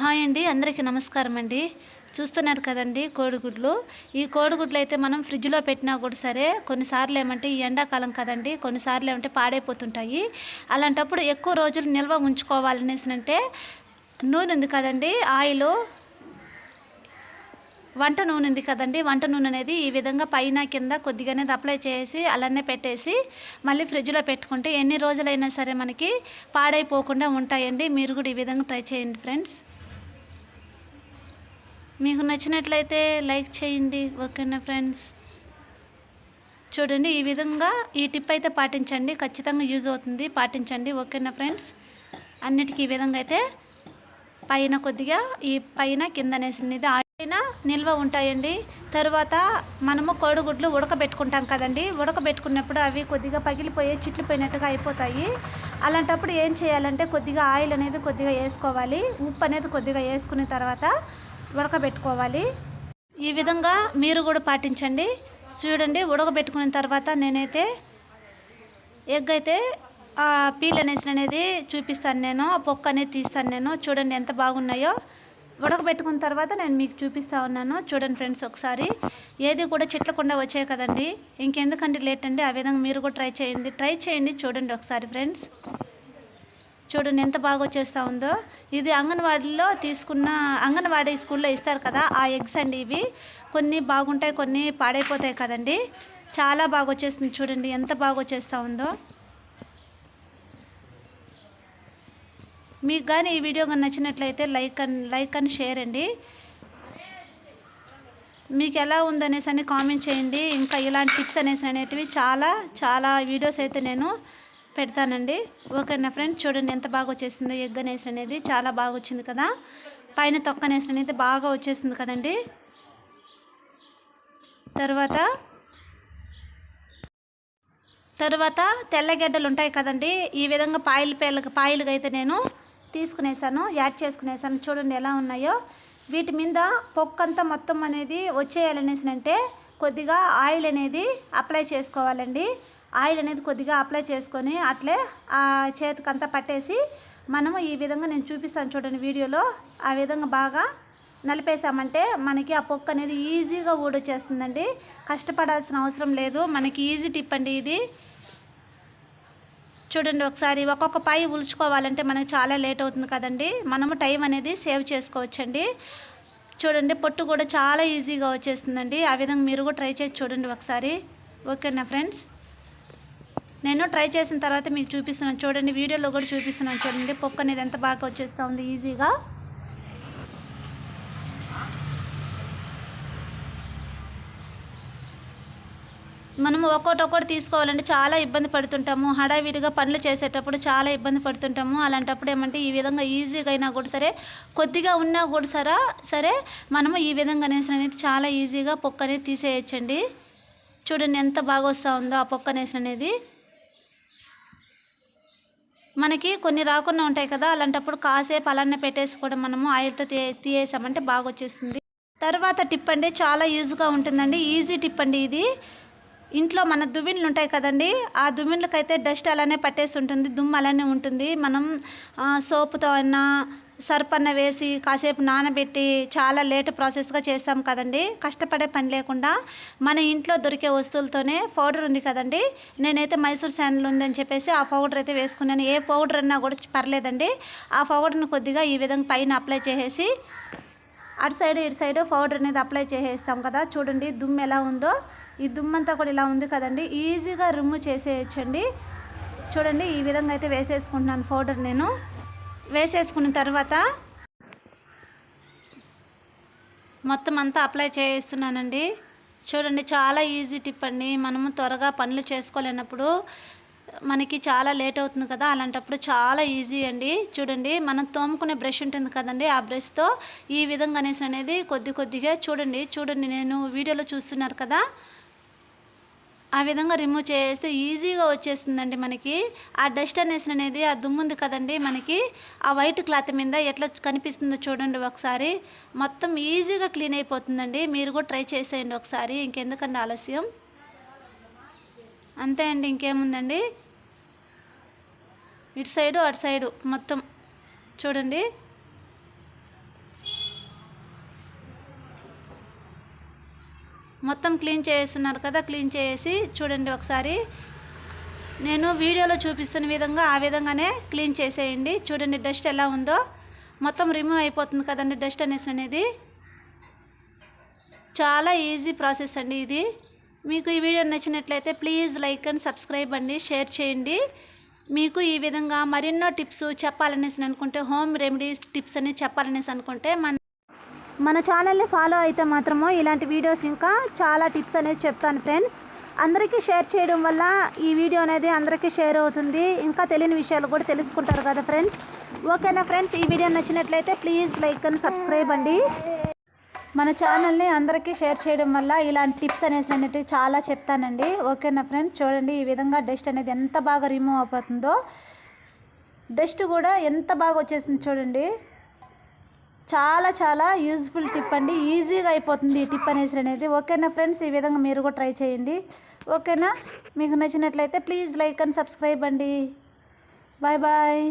Hi అండి అందరికీ నమస్కారం అండి. చూస్తున్నారు కదండి కోడిగుడ్లు. ఈ కోడిగుడ్లు అయితే మనం ఫ్రిడ్జ్లో పెట్టినా కూడా సరే కొన్నిసార్లు ఏమంటే ఈ ఎండాకాలం కదండి కొన్నిసార్లు ఏమంటే పాడైపోతుంటాయి. అలాంటప్పుడు ఎక్కువ రోజులు నిల్వ ఉంచుకోవాలనేసి అంటే నూనె ఉంది కదండి ఆయిల్ వంట నూనె ఉంది కదండి. వంట నూనె అనేది ఈ విధంగా పైన కింద కొద్దిగా అనేది అప్లై చేసి అలానే పెట్టేసి మళ్ళీ ఫ్రిడ్జ్లో పెట్టుకుంటే ఎన్ని రోజులైనా సరే మనకి పాడైపోకుండా ఉంటాయండి. మీరు కూడా ఈ విధంగా ట్రై చేయండి ఫ్రెండ్స్. మీకు నచ్చినట్లయితే లైక్ చేయండి ఓకేనా ఫ్రెండ్స్? చూడండి ఈ విధంగా ఈ టిప్ అయితే పాటించండి ఖచ్చితంగా యూజ్ అవుతుంది పాటించండి ఓకేనా ఫ్రెండ్స్? అన్నిటికీ ఈ విధంగా అయితే పైన కొద్దిగా ఈ పైన కింద అనేది పైన నిల్వ ఉంటాయండి. తర్వాత మనము కోడిగుడ్లు ఉడకబెట్టుకుంటాం కదండి. ఉడకబెట్టుకున్నప్పుడు అవి కొద్దిగా పగిలిపోయి చిట్లిపోయినట్టుగా అయిపోతాయి. అలాంటప్పుడు ఏం చేయాలంటే కొద్దిగా ఆయిల్ అనేది కొద్దిగా వేసుకోవాలి. ఉప్పు అనేది కొద్దిగా వేసుకున్న తర్వాత ఉడకబెట్టుకోవాలి. ఈ విధంగా మీరు కూడా పాటించండి. చూడండి ఉడకబెట్టుకున్న తర్వాత నేనైతే ఎగ్ అయితే పీల్ అనేసి అనేది చూపిస్తాను నేను ఆ పొక్క అనేది తీస్తాను నేను. చూడండి ఎంత బాగున్నాయో. ఉడకబెట్టుకున్న తర్వాత నేను మీకు చూపిస్తా ఉన్నాను. చూడండి ఫ్రెండ్స్ ఒకసారి. ఏది కూడా చెట్లకుండా వచ్చాయి కదండి. ఇంకెందుకంటే లేట్ అండి? ఆ విధంగా మీరు కూడా ట్రై చేయండి. ట్రై చేయండి. చూడండి ఒకసారి ఫ్రెండ్స్. చూడండి ఎంత బాగా వచ్చేస్తూ ఉందో. ఇది అంగన్వాడీలో తీసుకున్న అంగన్వాడీ స్కూల్లో ఇస్తారు కదా ఆ ఎగ్స్ అండి ఇవి. కొన్ని బాగుంటాయి కొన్ని పాడైపోతాయి కదండి. చాలా బాగా వచ్చేస్తుంది చూడండి ఎంత బాగా వచ్చేస్తూ ఉందో. మీకు కానీ ఈ వీడియో కానీ నచ్చినట్లయితే like and like and share అండి. మీకు ఎలా ఉందనేసి అని కామెంట్ చేయండి. ఇంకా ఇలాంటి టిప్స్ అనేసి అనేటివి చాలా చాలా వీడియోస్ అయితే నేను పెడతానండి. ఓకేనా ఫ్రెండ్స్ చూడండి ఎంత బాగా వచ్చేసిందో. ఎగ్ అనేసి అనేది చాలా బాగా వచ్చింది కదా. పైన తొక్క అనేసి అనేది బాగా వచ్చేసింది కదండి. తర్వాత తర్వాత తెల్లగడ్డలు ఉంటాయి కదండి. ఈ విధంగా పాయలు పేర్లకు పాయలుగా అయితే నేను తీసుకునేసాను యాడ్ చేసుకునేసాను. చూడండి ఎలా ఉన్నాయో. వీటి మీద పొక్కంతా మొత్తం అనేది వచ్చేయాలనేసి అంటే కొద్దిగా ఆయిల్ అనేది అప్లై చేసుకోవాలండి. ఆయిల్ అనేది కొద్దిగా అప్లై చేసుకొని అట్లే ఆ చేతికంతా పట్టేసి మనము ఈ విధంగా నేను చూపిస్తాను చూడండి వీడియోలో. ఆ విధంగా బాగా నలిపేసామంటే మనకి ఆ పొక్క అనేది ఈజీగా ఊడొచ్చేస్తుందండి. కష్టపడాల్సిన అవసరం లేదు. మనకి ఈజీ టిప్ అండి ఇది. చూడండి ఒకసారి ఒక్కొక్క పై ఉలుచుకోవాలంటే మనకు చాలా లేట్ అవుతుంది కదండి. మనము టైం అనేది సేవ్ చేసుకోవచ్చండి. చూడండి పొట్టు కూడా చాలా ఈజీగా వచ్చేస్తుందండి. ఆ విధంగా మీరు కూడా ట్రై చేసి చూడండి ఒకసారి. ఓకేనా ఫ్రెండ్స్? నేను ట్రై చేసిన తర్వాత మీకు చూపిస్తున్నాను చూడండి వీడియోలో కూడా చూపిస్తున్నాను చూడండి పొక్క అనేది ఎంత బాగా వచ్చేస్తూ ఉంది ఈజీగా మనము ఒక్కొక్కటి ఒక్కటి తీసుకోవాలంటే చాలా ఇబ్బంది పడుతుంటాము. హడావిడిగా పనులు చేసేటప్పుడు చాలా ఇబ్బంది పడుతుంటాము. అలాంటప్పుడు ఏమంటే ఈ విధంగా ఈజీగా అయినా కూడా సరే కొద్దిగా ఉన్నా కూడా సరే సరే మనము ఈ విధంగా నేసిన అనేది చాలా ఈజీగా పొక్క అనేది తీసేయచ్చండి. చూడండి ఎంత బాగా వస్తూ ఉందో ఆ పొక్క అనేసి అనేది. మనకి కొన్ని రాకుండా ఉంటాయి కదా అలాంటప్పుడు కాసేపు అలానే పెట్టేసి కూడా మనము ఆయిల్తో తీ తీయేసామంటే బాగా వచ్చేస్తుంది తర్వాత టిప్ అండి చాలా యూజ్గా ఉంటుందండి ఈజీ టిప్ అండి ఇది. ఇంట్లో మన దువ్విన్లు ఉంటాయి కదండి ఆ దువ్విన్లకైతే డస్ట్ అలానే పట్టేసి ఉంటుంది దుమ్ము అలానే ఉంటుంది. మనం సోపుతో అయినా సర్ప్ వేసి కాసేపు నానబెట్టి చాలా లేట్ ప్రాసెస్గా చేస్తాం కదండి. కష్టపడే పని లేకుండా మన ఇంట్లో దొరికే వస్తువులతోనే పౌడర్ ఉంది కదండి. నేనైతే మైసూర్ శాండల్ ఉందని చెప్పేసి ఆ పౌడర్ అయితే వేసుకున్నాను. ఏ పౌడర్ అన్నా కూడా పర్లేదండి. ఆ పౌడర్ని కొద్దిగా ఈ విధంగా పైన అప్లై చేసేసి అటు సైడ్ ఇటు సైడ్ పౌడర్ అనేది అప్లై చేసేస్తాం కదా. చూడండి దుమ్ము ఎలా ఉందో. ఈ దుమ్మంతా కూడా ఇలా ఉంది కదండి. ఈజీగా రిమూవ్ చేసేయచ్చండి. చూడండి ఈ విధంగా అయితే వేసేసుకుంటున్నాను పౌడర్ నేను. వేసేసుకున్న తర్వాత మొత్తం అంతా అప్లై చేస్తున్నానండి. చూడండి చాలా ఈజీ టిప్ అండి. మనము త్వరగా పనులు చేసుకోలేనప్పుడు మనకి చాలా లేట్ అవుతుంది కదా అలాంటప్పుడు చాలా ఈజీ అండి. చూడండి మనం తోముకునే బ్రష్ ఉంటుంది కదండి ఆ బ్రష్తో ఈ విధంగా అనేసి అనేది కొద్ది కొద్దిగా చూడండి. చూడండి నేను వీడియోలో చూస్తున్నారు కదా ఆ విధంగా రిమూవ్ చేస్తే ఈజీగా వచ్చేస్తుందండి మనకి. ఆ డస్ట్ అనేసి అనేది ఆ దుమ్ము ఉంది కదండి మనకి. ఆ వైట్ క్లాత్ మీద ఎట్లా కనిపిస్తుందో చూడండి ఒకసారి. మొత్తం ఈజీగా క్లీన్ అయిపోతుందండి. మీరు కూడా ట్రై చేసేయండి ఒకసారి. ఇంకెందుకండి ఆలస్యం? అంతే అండి ఇంకేముందండి? ఇటు సైడు అటు సైడు మొత్తం. చూడండి. మొత్తం క్లీన్ చేస్తున్నారు కదా క్లీన్ చేసి చూడండి ఒకసారి. నేను వీడియోలో చూపిస్తున్న విధంగా ఆ విధంగానే క్లీన్ చేసేయండి. చూడండి డస్ట్ ఎలా ఉందో. మొత్తం రిమూవ్ అయిపోతుంది కదండి డస్ట్ అనేసి అనేది. చాలా ఈజీ ప్రాసెస్ అండి ఇది. మీకు ఈ వీడియో నచ్చినట్లయితే ప్లీజ్ లైక్ అండ్ సబ్స్క్రైబ్ అండి షేర్ చేయండి. మీకు ఈ విధంగా మరెన్నో టిప్స్ చెప్పాలనేసి అనుకుంటే హోమ్ రెమెడీస్ టిప్స్ అని చెప్పాలనేసి అనుకుంటే మన మన ఛానల్ని ఫాలో అయితే మాత్రము ఇలాంటి వీడియోస్ ఇంకా చాలా టిప్స్ అనేది చెప్తాను ఫ్రెండ్స్ అందరికీ షేర్ చేయడం వల్ల ఈ వీడియో అనేది అందరికీ షేర్ అవుతుంది. ఇంకా తెలియని విషయాలు కూడా తెలుసుకుంటారు కదా ఫ్రెండ్స్ ఓకేనా ఫ్రెండ్స్ ఈ వీడియో నచ్చినట్లయితే ప్లీజ్ లైక్ అండ్ సబ్స్క్రైబ్ అండి. మన ఛానల్ని అందరికీ షేర్ చేయడం వల్ల ఇలాంటి టిప్స్ అనేసి అనేటివి చాలా చెప్తానండి. ఓకేనా ఫ్రెండ్స్ చూడండి ఈ విధంగా డస్ట్ అనేది ఎంత బాగా రిమూవ్ అయిపోతుందో. డస్ట్ కూడా ఎంత బాగా వచ్చేసింది చూడండి. చాలా చాలా యూజ్ఫుల్ టిప్ అండి. ఈజీగా అయిపోతుంది ఈ టిప్ అనేసి అనేది. ఓకేనా ఫ్రెండ్స్ ఈ విధంగా మీరు కూడా ట్రై చేయండి. ఓకేనా? మీకు నచ్చినట్లయితే ప్లీజ్ లైక్ అండ్ సబ్స్క్రైబ్ అండి. Bye bye